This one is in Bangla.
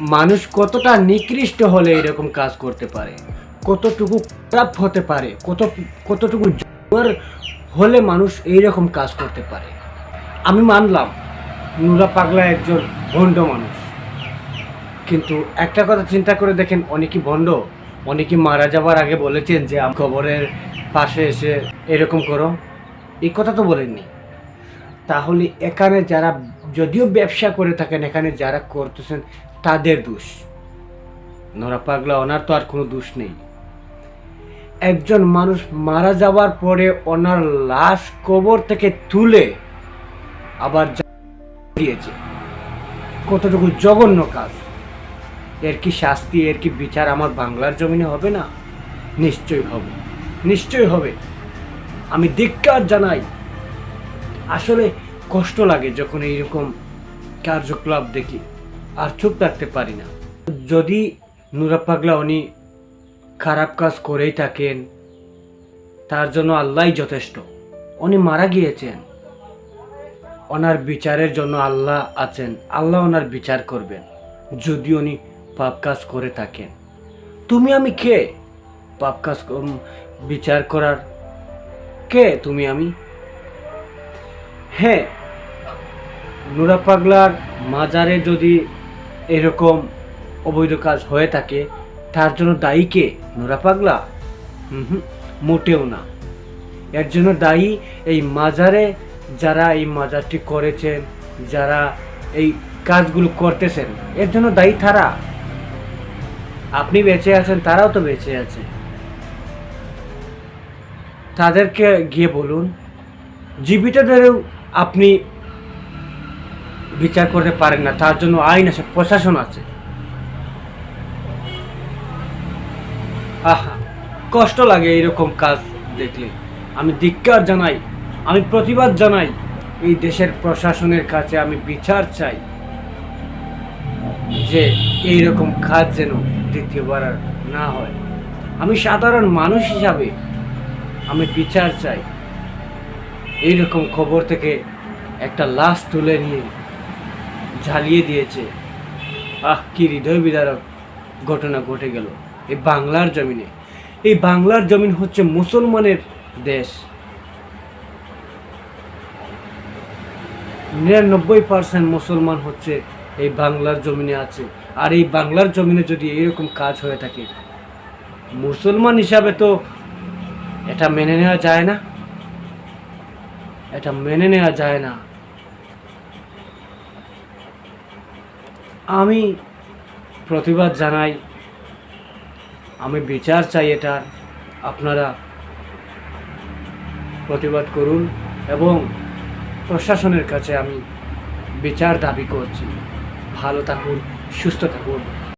মানুষ কতটা নিকৃষ্ট হলে এরকম কাজ করতে পারে? কতটুকু খারাপ হতে পারে? কত, কতটুকু জোয়ার হলে মানুষ এইরকম কাজ করতে পারে? আমি মানলাম, নুরা পাগলা একজন ভণ্ড মানুষ। কিন্তু একটা কথা চিন্তা করে দেখেন অনেকই ভণ্ড? অনেকে মারা যাবার আগে বলেছেন যে আম কবরের পাশে এসে এরকম করো? এই কথা তো বলেননি। তাহলে এখানে যারা, যদিও ব্যবসা করে থাকেন, এখানে যারা করতেছেন তাদের দোষ। নোরা পাগলা, ওনার তো আর কোনো দোষ নেই। একজন মানুষ মারা যাওয়ার পরে ওনার লাশ কবর থেকে তুলে আবার দিয়েছে। কতটুকু জঘন্য কাজ। এর কি শাস্তি, এর কি বিচার আমার বাংলার জমিনে হবে না? নিশ্চয়ই হবে। নিশ্চয়ই হবে। আমি ধিক্কার জানাই। আসলে কষ্ট লাগে যখন এইরকম কার্যকলাপ দেখি। আর চুপ থাকতে পারি না। যদি নুরা পাগলা উনি খারাপ কাজ করেই থাকেন, তার জন্য আল্লাহই যথেষ্ট। উনি মারা গিয়েছেন। ওনার বিচারের জন্য আল্লাহ আছেন। আল্লাহ ওনার বিচার করবেন, যদি উনি পাপ কাজ করে থাকেন। তুমি আমি কে? পাপ কাজ বিচার করার কে তুমি আমি? হ্যাঁ নুরা পাগলার মাজারে যদি এরকম অবৈধ কাজ হয়ে থাকে, তার জন্য দায়ী কে? নুরা পাগলা? মোটেও না। এর জন্য দায়ী এই মাজারে যারা এই মাজারটি করেছেন, যারা এই কাজগুলো করতেছেন, এর জন্য দায়ী তারা। আপনি বেঁচে আছেন, তারাও তো বেঁচে আছে। তাদেরকে গিয়ে বলুন, জীবিতদেরও আপনি বিচার করতে পারেন না, তার জন্য আইন আছে, প্রশাসন আছে। আহা, কষ্ট লাগে এইরকম কাজ দেখলে। আমি ধিক্কার জানাই, আমি প্রতিবাদ জানাই, এই দেশের প্রশাসনের কাছে আমি বিচার চাই যে এইরকম কাজ যেন দ্বিতীয়বার আর না হয়। আমি সাধারণ মানুষ হিসাবে আমি বিচার চাই। এইরকম খবর থেকে একটা লাশ তুলে নিয়ে ঝালিয়ে দিয়েছে। আহ, কি হৃদয় বিদারক ঘটনা ঘটে গেল এই বাংলার জমিনে। এই বাংলার জমিন হচ্ছে মুসলমানের দেশ। নিরানব্বই পার্সেন্ট মুসলমান হচ্ছে এই বাংলার জমিনে আছে। আর এই বাংলার জমিনে যদি এরকম কাজ হয়ে থাকে, মুসলমান হিসাবে তো এটা মেনে নেওয়া যায় না। এটা মেনে নেওয়া যায় না। আমি প্রতিবাদ জানাই। আমি বিচার চাই এটার। আপনারা প্রতিবাদ করুন এবং প্রশাসনের কাছে আমি বিচার দাবি করছি। ভালো থাকুন, সুস্থ থাকুন।